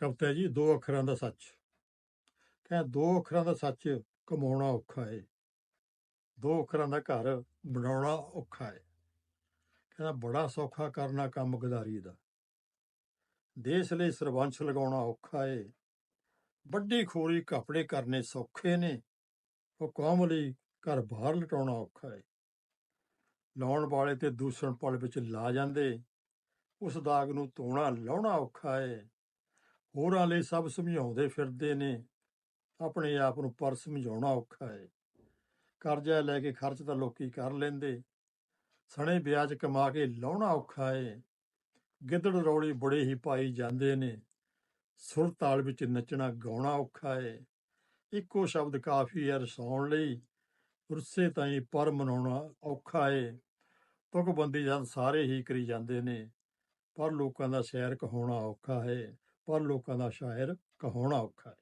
ਕਵਿਤਾ ਜੀ ਦੋ ਅੱਖਰਾਂ ਦਾ ਸੱਚ। ਕਹਿੰਦਾ, ਦੋ ਅੱਖਰਾਂ ਦਾ ਸੱਚ ਕਮਾਉਣਾ ਔਖਾ ਹੈ ਦੋ ਅੱਖਰਾਂ ਦਾ ਘਰ ਬਣਾਉਣਾ ਔਖਾ ਹੈ ਕਹਿੰਦਾ, ਬੜਾ ਸੌਖਾ ਕਰਨਾ ਕੰਮ ਗਦਾਰੀ ਦਾ। ਦੇਸ਼ ਲਈ ਸਰਬੰਸ ਲਗਾਉਣਾ ਔਖਾ ਏ। ਵੱਡੀ ਖੋਰੀ ਕੱਪੜੇ ਕਰਨੇ ਸੌਖੇ ਨੇ। ਉਹ ਕੌਮ ਲਈ ਘਰ ਬਾਹਰ ਲਟਾਉਣਾ ਔਖਾ ਹੈ ਲਾਉਣ ਵਾਲੇ ਤੇ ਦੂਸਣ ਪਲ ਵਿੱਚ ਲਾ ਜਾਂਦੇ। ਉਸ ਦਾਗ ਨੂੰ ਧੋਣਾ, ਲਾਉਣਾ ਔਖਾ ਹੈ ਹੋਰਾਂ ਲਈ ਸਭ ਸਮਝਾਉਂਦੇ ਫਿਰਦੇ ਨੇ। ਆਪਣੇ ਆਪ ਨੂੰ ਪਰ ਸਮਝਾਉਣਾ ਔਖਾ ਹੈ ਕਰਜ਼ਾ ਲੈ ਕੇ ਖਰਚ ਤਾਂ ਲੋਕੀ ਕਰ ਲੈਂਦੇ। ਸਣੇ ਵਿਆਜ ਕਮਾ ਕੇ ਲਾਉਣਾ ਔਖਾ ਏ। ਗਿੱਦੜ ਰੌਲੀ ਬੜੇ ਹੀ ਪਾਈ ਜਾਂਦੇ ਨੇ। ਸੁਰ ਤਾਲ ਵਿੱਚ ਨੱਚਣਾ ਗਾਉਣਾ ਔਖਾ ਏ। ਇੱਕੋ ਸ਼ਬਦ ਕਾਫੀ ਹੈ ਰਸਾਉਣ ਲਈ। ਰੁੱਸੇ ਤਾਈਂ ਪਰ ਮਨਾਉਣਾ ਔਖਾ ਏ। ਤੁਕਬੰਦੀ ਜਦ ਸਾਰੇ ਹੀ ਕਰੀ ਜਾਂਦੇ ਨੇ। ਪਰ ਲੋਕਾਂ ਦਾ ਸ਼ਾਇਰ ਕਹਾਉਣਾ ਔਖਾ ਹੈ। ਪਰ ਲੋਕਾਂ ਦਾ ਸ਼ਾਇਰ ਕਹਾਉਣਾ ਔਖਾ ਹੈ।